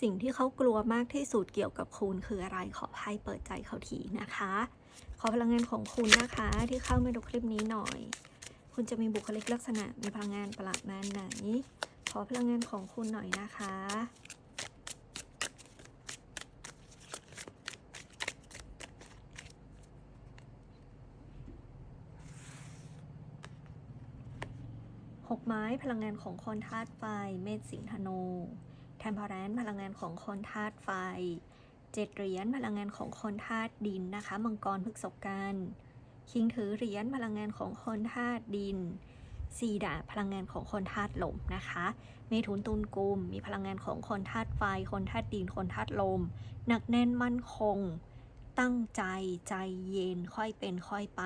สิ่งที่เขากลัวมากที่สุดเกี่ยวกับคุณคืออะไรขอไพ่เปิดใจเขาทีนะคะ ขอพลังงานของคุณนะคะ ที่เข้ามาดูคลิปนี้หน่อย คุณจะมีบุคลิกลักษณะมีพลังงานประมาณไหน ขอพลังงานของคุณหน่อยนะคะหกไม้พลังงานของคนธาตุไฟเมษสิงห์ธนู แทมเพอแรนพลังงานของคนธาตุไฟเจ็ดเหรียญพลังงานของคนธาตุดินนะคะ มังกรพฤกษกันคิงถือเหรียญพลังงานของคนธาตุดินสี่ดาพลังงานของคนธาตุลมนะคะเมถุนตุลกุม มีพลังงานของคนธาตุไฟ คนธาตุดิน คนธาตุลม หนักแน่นมั่นคง ตั้งใจใจเย็นค่อยเป็นค่อยไป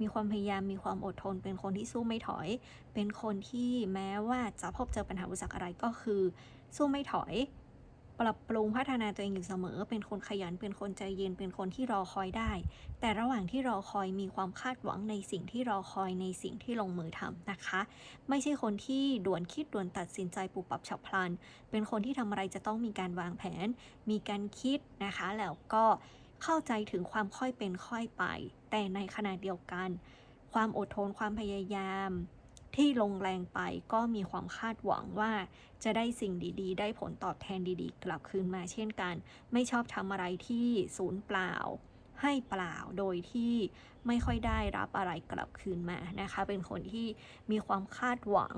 มีความพยายามมีความอดทน เป็นคนที่สู้ไม่ถอย เป็นคนที่แม้ว่าจะพบเจอปัญหาอุปสรรคอะไรก็คือ สู้ไม่ถอย ปรับปรุงพัฒนาตัวเองอยู่เสมอ เป็นคนขยันเป็นคนใจเย็นเป็นคนที่รอคอยได้ แต่ระหว่างที่รอคอยมีความคาดหวังในสิ่งที่รอคอยในสิ่งที่ลงมือทำนะคะ ไม่ใช่คนที่ด่วนคิดด่วนตัดสินใจปุบปับฉับพลัน เป็นคนที่ทำอะไรจะต้องมีการวางแผน มีการคิดนะคะแล้วก็ เข้าใจถึงความค่อยเป็นค่อยไป แต่ในขณะเดียวกัน ความอดทนความพยายาม ที่ลงแรงไปก็มีความคาดหวังว่า จะได้สิ่งดีๆ ได้ผลตอบแทนดีๆ กลับคืนมาเช่นกัน ไม่ชอบทำอะไรที่ศูนย์เปล่า ให้เปล่าโดยที่ไม่ค่อยได้รับอะไรกลับคืนมานะคะ เป็นคนที่มีความคาดหวัง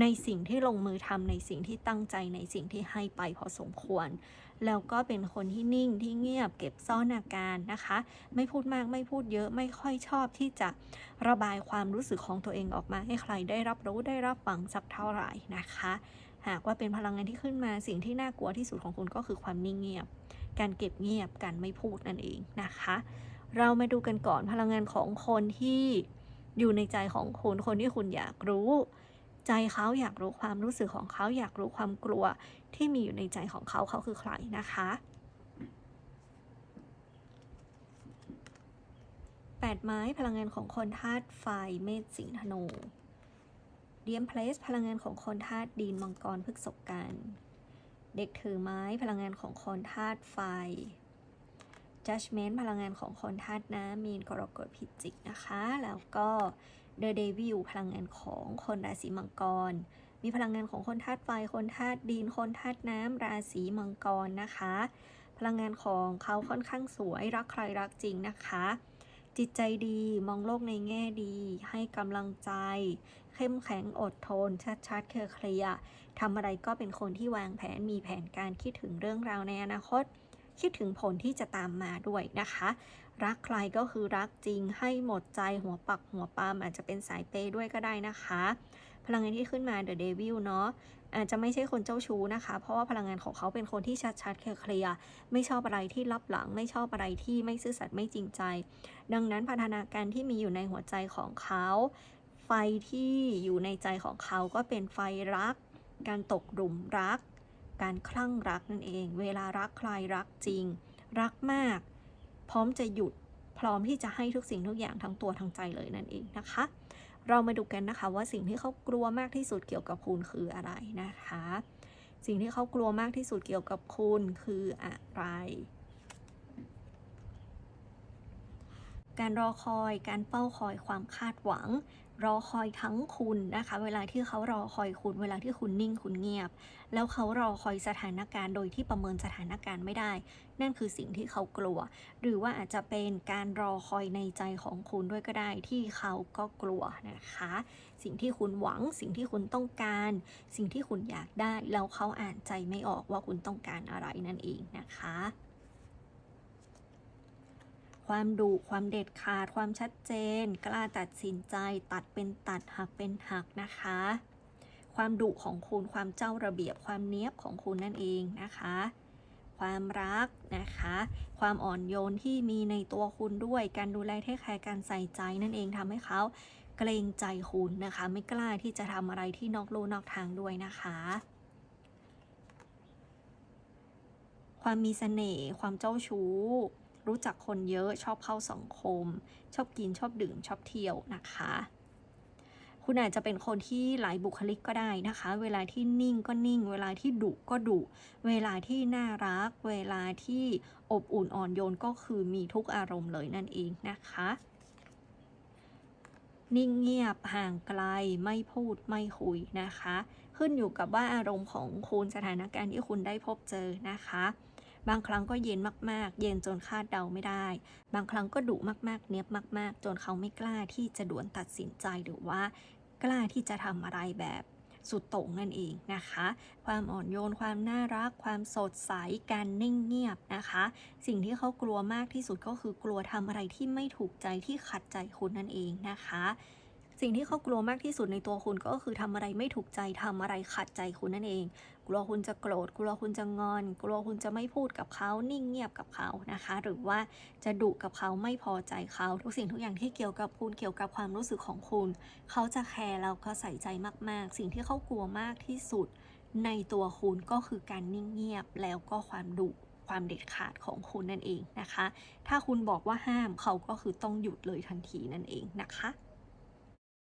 ในสิ่งที่ลงมือทำในสิ่งที่ตั้งใจในสิ่งที่ให้ไปพอสมควร แล้วก็เป็นคนที่นิ่งที่เงียบเก็บซ่อนอาการนะคะ ไม่พูดมากไม่พูดเยอะไม่ค่อยชอบที่จะระบายความรู้สึกของตัวเองออกมาให้ใครได้รับรู้ได้รับฟังสักเท่าไหร่นะคะ หากว่าเป็นพลังงานที่ขึ้นมาสิ่งที่น่ากลัวที่สุดของคุณก็คือความนิ่งเงียบ การเก็บเงียบการไม่พูดนั่นเองนะคะ เรามาดูกันก่อนพลังงานของคนที่อยู่ในใจของคุณคนที่คุณอยากรู้ ใจเขาอยากรู้ความรู้สึกของเขาอยากรู้ความกลัวที่มีอยู่ในใจของเขาเขาคือใครนะคะแปดไม้พลังงานของคนธาตุไฟเมษสิงห์ธนูเดียมเพลสพลังงานของคนธาตุดินมังกรพฤกษกันเด็กถือไม้พลังงานของคนธาตุไฟ judgment พลังงานของคนธาตุน้ำมีนกรกฎพิจิกนะคะ แล้วก็ The Devil พลังงานของคนราศีมังกร มีพลังงานของคนธาตุไฟ คนธาตุดิน คนธาตุน้ำราศีมังกรนะคะ พลังงานของเขาค่อนข้างสวยรักใครรักจริงนะคะ จิตใจดีมองโลกในแง่ดี ให้กำลังใจ เข้มแข็งอดทน ชัดๆเคลียร์ทำอะไรก็เป็นคนที่วางแผนมีแผนการคิดถึงเรื่องราวในอนาคต คิดถึงผลที่จะตามมาด้วยนะคะ รักใครก็คือรักจริงให้หมดใจหัวปักหัวปามอาจจะเป็นสายเปย์ด้วยก็ได้นะคะ พลังงานที่ขึ้นมา The Devil เนาะอาจจะไม่ใช่คนเจ้าชู้นะคะ เพราะว่าพลังงานของเขาเป็นคนที่ชัดๆเคลียร์ไม่ชอบอะไรที่ลับหลัง ไม่ชอบอะไรที่ไม่ซื่อสัตย์ไม่จริงใจ ดังนั้นพัฒนาการที่มีอยู่ในหัวใจของเขา ไฟที่อยู่ในใจของเขาก็เป็นไฟรัก การตกหลุมรัก การคลั่งรักนั่นเอง เวลารักใครรักจริง รักมาก พร้อมจะหยุด พร้อมที่จะให้ทุกสิ่งทุกอย่างทั้งตัวทั้งใจเลยนั่นเองนะคะ เรามาดูกันนะคะว่าสิ่งที่เขากลัวมากที่สุดเกี่ยวกับคุณคืออะไรนะคะ สิ่งที่เขากลัวมากที่สุดเกี่ยวกับคุณคืออะไร การรอคอย การเฝ้าคอยความคาดหวัง รอคอยทั้งคุณนะคะ เวลาที่เขารอคอยคุณ เวลาที่คุณนิ่งคุณเงียบ แล้วเขารอคอยสถานการณ์โดยที่ประเมินสถานการณ์ไม่ได้ นั่นคือสิ่งที่เขากลัว หรือว่าอาจจะเป็นการรอคอยในใจของคุณด้วยก็ได้ที่เขาก็กลัวนะคะ สิ่งที่คุณหวัง สิ่งที่คุณต้องการ สิ่งที่คุณอยากได้ แล้วเขาอ่านใจไม่ออกว่าคุณต้องการอะไรนั่นเองนะคะ ความดุความเด็ดขาด ความชัดเจน กล้าตัดสินใจ ตัดเป็นตัดหักเป็นหักนะคะ ความดุของคุณความเจ้าระเบียบความเนี้ยบของคุณนั่นเองนะคะ ความรักนะคะ ความอ่อนโยนที่มีในตัวคุณด้วย การดูแลเทคแคร์การใส่ใจนั่นเองทำให้เขาเกรงใจคุณนะคะ ไม่กล้าที่จะทำอะไรที่นอกลู่นอกทางด้วยนะคะความมีเสน่ห์ความเจ้าชู้ รู้จักคนเยอะชอบเข้าสังคม ชอบกินชอบดื่มชอบเที่ยวนะคะ คุณอาจจะเป็นคนที่หลายบุคลิกก็ได้นะคะ เวลาที่นิ่งก็นิ่ง เวลาที่ดุก็ดุ เวลาที่น่ารัก เวลาที่อบอุ่นอ่อนโยนก็คือมีทุกอารมณ์เลยนั่นเองนะคะ นิ่งเงียบห่างไกลไม่พูดไม่คุยนะคะ ขึ้นอยู่กับว่าอารมณ์ของคุณสถานการณ์ที่คุณได้พบเจอนะคะ บางครั้งก็เย็นมากๆ เย็นจนคาดเดาไม่ได้ บางครั้งก็ดุมากๆ เนียบมากๆ จนเขาไม่กล้าที่จะด่วนตัดสินใจหรือว่า กล้าที่จะทำอะไรแบบสุดโต่งนั่นเองนะคะ ความอ่อนโยน ความน่ารัก ความสดใส การนิ่งเงียบนะคะ สิ่งที่เขากลัวมากที่สุดก็คือกลัวทำอะไรที่ไม่ถูกใจที่ขัดใจคุณนั่นเองนะคะสิ่งที่เขากลัวมากที่สุดในตัวคุณก็คือทำอะไรไม่ถูกใจทำอะไรขัดใจคุณนั่นเอง กลัวคุณจะโกรธ กลัวคุณจะงอน กลัวคุณจะไม่พูดกับเขา นิ่งเงียบกับเขานะคะ หรือว่าจะดุกับเขาไม่พอใจเขา ทุกสิ่งทุกอย่างที่เกี่ยวกับคุณเกี่ยวกับความรู้สึกของคุณ เขาจะแคร์แล้วก็ใส่ใจมาก ๆ สิ่งที่เขากลัวมากที่สุด ในตัวคุณก็คือการนิ่งเงียบแล้วก็ความดุความเด็ดขาดของคุณนั่นเองนะคะ ถ้าคุณบอกว่าห้ามเขาก็คือต้องหยุดเลยทันทีนั่นเองนะคะ